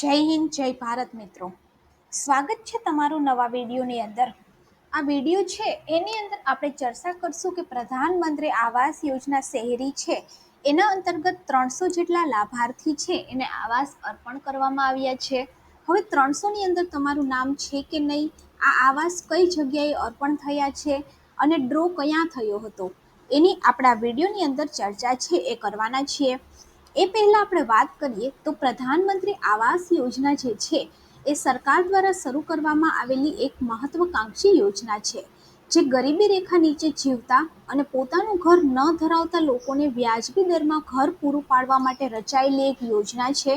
જય હિન્દ, જય ભારત મિત્રો. સ્વાગત છે તમારું નવા વિડીયોની અંદર. આ વીડિયો છે, એની અંદર આપણે ચર્ચા કરશું કે પ્રધાનમંત્રી આવાસ યોજના શહેરી છે. એના અંતર્ગત ત્રણસો જેટલા લાભાર્થી છે, એને આવાસ અર્પણ કરવામાં આવ્યા છે. હવે ત્રણસોની અંદર તમારું નામ છે કે નહીં, આ આવાસ કઈ જગ્યાએ અર્પણ થયા છે અને ડ્રો ક્યાં થયો હતો, એની આપણા વિડીયોની અંદર ચર્ચા છે, એ કરવાના છીએ. એ પહેલાં આપણે વાત કરીએ તો પ્રધાનમંત્રી આવાસ યોજના જે છે, એ સરકાર દ્વારા શરૂ કરવામાં આવેલી એક મહત્વકાંક્ષી યોજના છે, જે ગરીબી રેખા નીચે જીવતા અને પોતાનું ઘર ન ધરાવતા લોકોને વ્યાજબી દરમાં ઘર પૂરું પાડવા માટે રચાયેલી એક યોજના છે.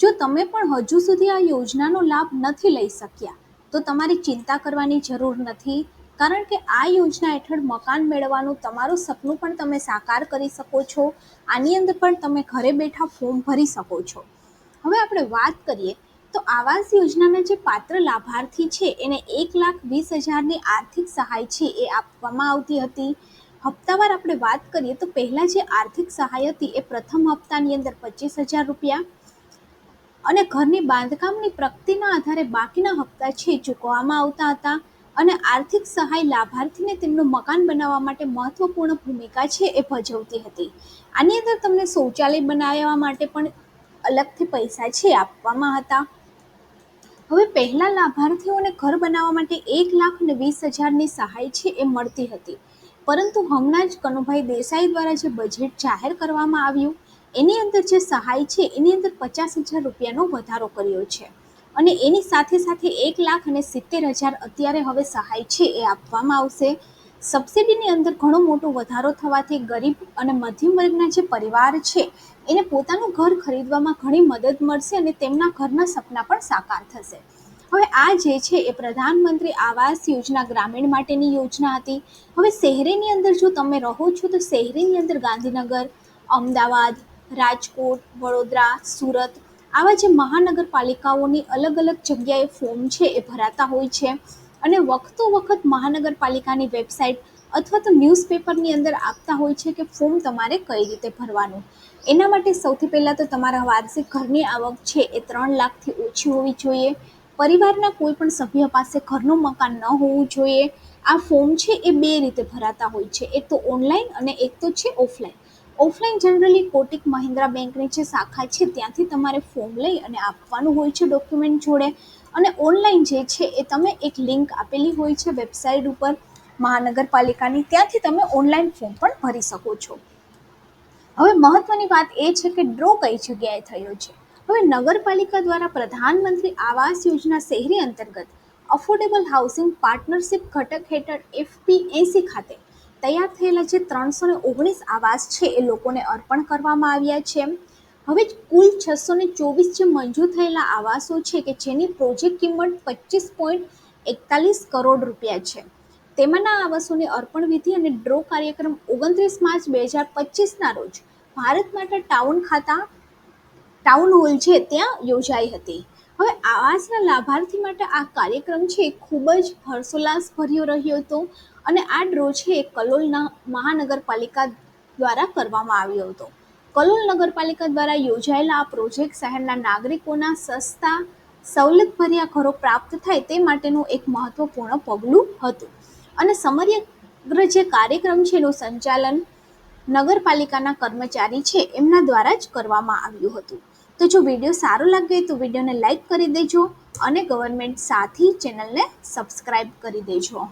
જો તમે પણ હજુ સુધી આ યોજનાનો લાભ નથી લઈ શક્યા, તો તમારી ચિંતા કરવાની જરૂર નથી. કારણ કે આ યોજના હેઠળ મકાન મેળવવાનું તમારું સપનું પણ તમે સાકાર કરી શકો છો. આની અંદર પણ તમે ઘરે બેઠા ફોર્મ ભરી શકો છો. હવે આપણે વાત કરીએ તો આવાસ યોજનાના જે પાત્ર લાભાર્થી છે, એને એક લાખ વીસ હજારની આર્થિક સહાય છે એ આપવામાં આવતી હતી. હપ્તાવાર આપણે વાત કરીએ તો પહેલાં જે આર્થિક સહાય હતી એ પ્રથમ હપ્તાની અંદર પચીસ હજાર રૂપિયા. અને ઘરની બાંધકામની પ્રગતિના આધારે બાકીના હપ્તા છે ચૂકવવામાં આવતા હતા. અને આર્થિક સહાય લાભાર્થીને તેમનું મકાન બનાવવા માટે મહત્વપૂર્ણ ભૂમિકા છે એ ભજવતી હતી. આની અંદર તમને શૌચાલય બનાવવા માટે પણ અલગથી પૈસા છે આપવામાં હતા. હવે પહેલાં લાભાર્થીઓને ઘર બનાવવા માટે એક લાખ ને વીસ હજારની સહાય છે એ મળતી હતી. પરંતુ હમણાં જ કનુભાઈ દેસાઈ દ્વારા જે બજેટ જાહેર કરવામાં આવ્યું, એની અંદર જે સહાય છે, એની અંદર પચાસ હજાર રૂપિયાનો વધારો કર્યો છે. અને એની સાથે સાથે એક લાખ અને સિત્તેર હજાર અત્યારે હવે સહાય છે એ આપવામાં આવશે. સબસિડીની અંદર ઘણો મોટો વધારો થવાથી ગરીબ અને મધ્યમ વર્ગના જે પરિવાર છે, એને પોતાનું ઘર ખરીદવામાં ઘણી મદદ મળશે અને તેમના ઘરના સપના પણ સાકાર થશે. હવે આ જે છે એ પ્રધાનમંત્રી આવાસ યોજના ગ્રામીણ માટેની યોજના હતી. હવે શહેરીની અંદર જો તમે રહો છો તો શહેરીની અંદર ગાંધીનગર, અમદાવાદ, રાજકોટ, વડોદરા, સુરત આવા જે મહાનગરપાલિકાઓની અલગ અલગ જગ્યાએ ફોર્મ છે એ ભરાતા હોય છે. અને વખતો વખત મહાનગરપાલિકાની વેબસાઇટ અથવા તો ન્યૂઝપેપરની અંદર આપતા હોય છે કે ફોર્મ તમારે કઈ રીતે ભરવાનું. એના માટે સૌથી પહેલાં તો તમારા વાર્ષિક ઘરની આવક છે એ ત્રણ લાખથી ઓછી હોવી જોઈએ. પરિવારના કોઈ પણ સભ્ય પાસે ઘરનું મકાન ન હોવું જોઈએ. આ ફોર્મ છે એ બે રીતે ભરાતા હોય છે. એક તો ઓનલાઈન અને એક તો છે offline. Offline generally Kotak Mahindra બેંકની જે શાખા છે, ત્યાંથી તમારે ફોર્મ લઈ અને આપવાનું હોય છે ડોક્યુમેન્ટ જોડે. અને ઓનલાઈન જે છે, એ તમે એક લિંક આપેલી હોય છે વેબસાઇટ ઉપર મહાનગરપાલિકાની, ત્યાંથી તમે ઓનલાઈન ફોર્મ પણ ભરી શકો છો. હવે મહત્વની વાત એ છે કે ડ્રો કઈ જગ્યાએ થયો છે? હવે નગરપાલિકા દ્વારા પ્રધાનમંત્રી આવાસ યોજના શહેરી અંતર્ગત અફોર્ડેબલ હાઉસિંગ પાર્ટનરશિપ ઘટક હેઠળ એફપી એસી ખાતે તૈયાર થયેલા જે ત્રણસો ને ઓગણીસ આવાસ છે, એ લોકોને અર્પણ કરવામાં આવ્યા છે. હવે કુલ છસો ને ચોવીસ જે મંજૂર થયેલા આવાસો છે કે જેની પ્રોજેક્ટ કિંમત પચીસ પોઈન્ટ એકતાલીસ કરોડ રૂપિયા છે. તેમાંના આવાસોની અર્પણ વિધિ અને ડ્રો કાર્યક્રમ ઓગણત્રીસ માર્ચ બે હજાર પચીસના રોજ ભારત માટે ટાઉન ખાતા, ટાઉન હોલ છે, ત્યાં યોજાઈ હતી. હવે આવાસના લાભાર્થી માટે આ કાર્યક્રમ છે ખૂબ જ હર્ષોલ્લાસ ભર્યો રહ્યો હતો અને આ ડ્રો છે કલોલના મહાનગરપાલિકા દ્વારા કરવામાં આવ્યો હતો. કલોલ નગરપાલિકા દ્વારા યોજાયેલા આ પ્રોજેક્ટ શહેરના નાગરિકોના સસ્તા, સવલતભર્યા ઘરો પ્રાપ્ત થાય તે માટેનું એક મહત્વપૂર્ણ પગલું હતું. અને સમગ્ર જે કાર્યક્રમ છે એનું સંચાલન નગરપાલિકાના કર્મચારી છે એમના દ્વારા જ કરવામાં આવ્યું હતું. તો જો વીડિયો સારો લાગે તો વિડીયોને લાઈક કરી દેજો અને ગવર્મેન્ટ સાથી ચેનલને સબસ્ક્રાઈબ કરી દેજો.